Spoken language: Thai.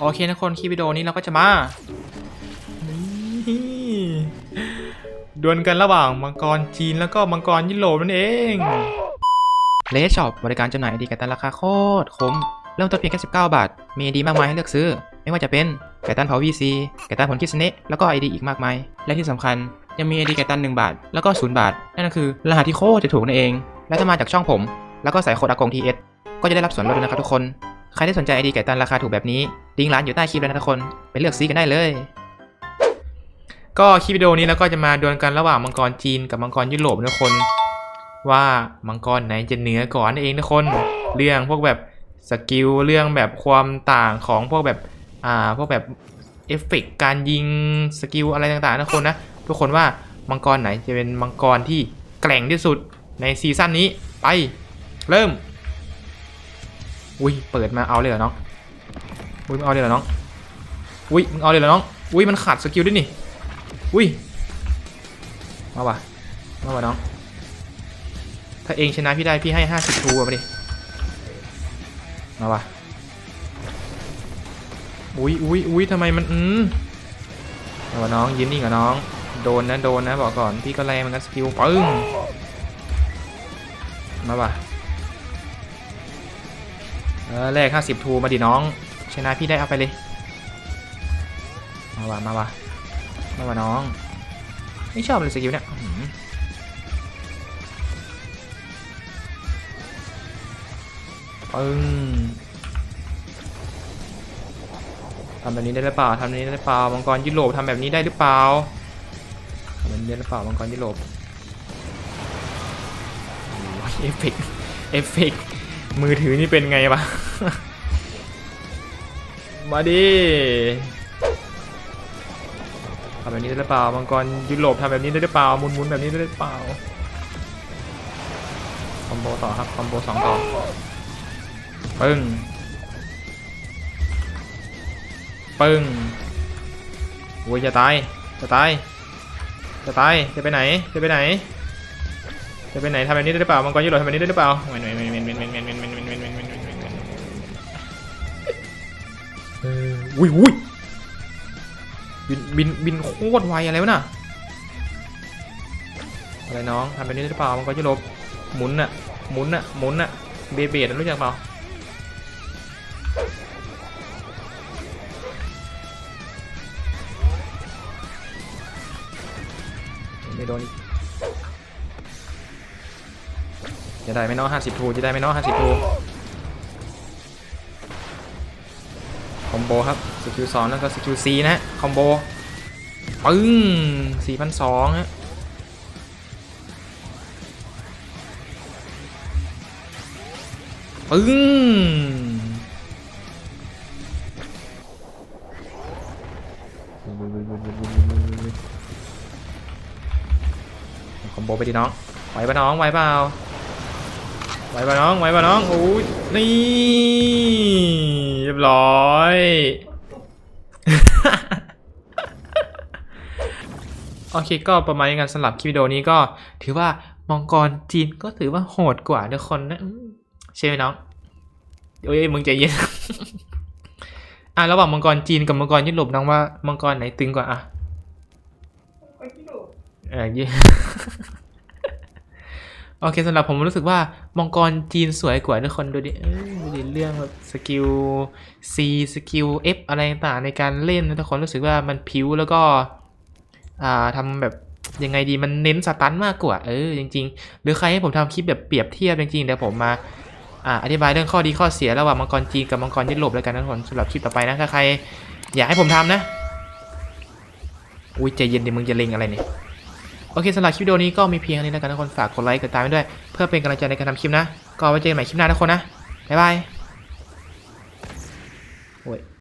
โอเคนะคนคลิปวิดีโอนี้เราก็จะมาดวลกันระหว่างมังกรจีนแล้วก็มังกรยุโรปนั่นเองเลสช็อปบริการจำหน่ายไอดีไก่ตันราคาโคตรคุ้มเริ่มต้นเพียงแค่19 บาท มีไอดีมากมายให้เลือกซื้อ ไม่ว่าจะเป็นไก่ตันเผาวีซีไก่ตันผลคิสเนะแล้วก็ไอดีอีกมากมาย และที่สำคัญยังมีไอดีไก่ตัน 1 บาท แล้วก็0บาท นั่นก็คือรหัสที่โคตรจะถูกนั่นเอง และถ้ามาจากช่องผม แล้วก็ใส่โค้ดอากงทีเอสก็จะได้รับส่วนลดด้วยนะครับทุกคน ใครที่สนใจไอดีไก่ตันราคาถูกแบบนี้ลิงก์ร้านอยู่ใต้คลิปแล้วนะทุกคน ไปเลือกซื้อกันได้เลย ก็คลิปวิดีโอนี้เราก็จะมาดวลกันระหว่างมังกรจีนกับมังกรยุโรปนะทุกคน ว่ามังกรไหนจะเหนือก่อนนั่นเองทุกคน เรื่องพวกแบบสกิลเรื่องแบบความต่างของพวกแบบอ่าพวกแบบเอฟเฟกต์การยิงสกิลอะไรต่างๆนะทุกคนนะทุกคนว่ามังกรไหนจะเป็นมังกรที่แกร่งที่สุดในซีซั่นนี้ไป เริ่ม อุ้ยเปิดมาเอาเลยเหรอน้องอุ้ยมึงเอาเลยเหรอน้องอุ้ยมึงเอาเลยเหรอน้องอุ้ยมันขาดสกิลด้วยนี่อุ้ยมาว่ะมาว่ะน้องถ้าเองชนะพี่ได้พี่ให้ห้าสิบทูอะไปดิมาว่ะอุ้ยอุ้ยอุ้ยทำไมมันอืมมาว่ะน้องยิ้มนี่กับน้องโดนนะโดนนะบอกก่อนพี่ก็แรงมันกันสกิลปึ้งมาว่ะ เออแรกห้าสิบทูมาดิน้อง ชนะพี่ได้เอาไปเลย มาว่ะมาว่ะมาว่ะน้อง ไม่ชอบเลยสกิลเนี่ยปึ้งทำแบบนี้ได้หรือเปล่าทำแบบนี้ได้หรือเปล่า มังกรยุโรปทำแบบนี้ได้หรือเปล่าทำแบบนี้ได้หรือเปล่า มังกรยุโรปเอฟเฟกต์เอฟเฟกต์ มือถือนี่เป็นไงวะ มาดิทำแบบนี้ได้หรือเปล่า มังกรยุโรปทำแบบนี้ได้หรือเปล่าหมุนๆแบบนี้ได้หรือเปล่า คอมโบต่อครับ คอมโบสองต่อ ปึ้ง ปึ้งโอ้ยจะตาย จะตาย จะตาย จะไปไหน จะไปไหน จะไปไหนทำแบบนี้ได้หรือเปล่ามังกรยุโรปทำแบบนี้ได้หรือเปล่าเว้นเว้นเว้นเว้นเว้นเว้นเว้นเว้นเว้นเว้นเว้นเว้นเว้นเว้นเว้นเว้นเว้นเอออุ้ยอุ้ยบินบินบินโคตรไวอะไรวะน่ะอะไรน้องทำแบบนี้ได้หรือเปล่ามังกรยุโรปหมุนน่ะหมุนน่ะหมุนน่ะเบเบดรู้จักเปล่าไม่โดนอีก จะได้ไมเนาะห้าสิบทูจะได้ไมเนาะห้าสิบทูคอมโบครับสกิลสองแล้วก็สกิลซีนะฮะคอมโบปึ้งสี่พันสองฮะปึ้งคอมโบไปดิน้องไหวปะน้องไหวเปล่า ไหวปะน้องไหวปะน้องโอ้ยนี่เรียบร้อยโอเคก็ประมาณนี้กันสำหรับคลิปวิดีโอนี้ก็ถือว่ามังกรจีนก็ถือว่าโหดกว่าทุกคนนะอืมใช่ไหมน้องโอ้ยมึงใจเย็นอะระหว่างมังกรจีนกับมังกรยุโรปน้องว่ามังกรไหนตึงกว่าอะเออยี่ โอเคสำหรับผมรู้สึกว่ามังกรจีนสวยกว่าทุกคนดูดิเอ้ยดูดิเรื่องแบบสกิล C สกิล F อะไรต่างในการเล่นทุกคนรู้สึกว่ามันผิวแล้วก็อ่าทำแบบยังไงดีมันเน้นสตันมากกว่าเออจริง ๆ หรือใครให้ผมทำคลิปแบบเปรียบเทียบจริงๆเดี๋ยวผมมาอ่าอธิบายเรื่องข้อดีข้อเสียระหว่างมังกรจีนกับมังกรยุโรปแล้วกันนะทุกคนสำหรับคลิปต่อไปนะถ้าใคร อยากให้ผมทำนะ อุ้ยใจเย็นดิมึงจะเล็งอะไรเนี่ย โอเคสำหรับคลิปวิดีโอนี้ก็มีเพียงเท่านี้แล้วกันทุกคนฝากกดไลค์กดติดตามด้วย เพื่อเป็นกำลังใจในการทำคลิปนะ ก็ไว้เจอกันใหม่คลิปหน้าทุกคนนะบ๊ายบาย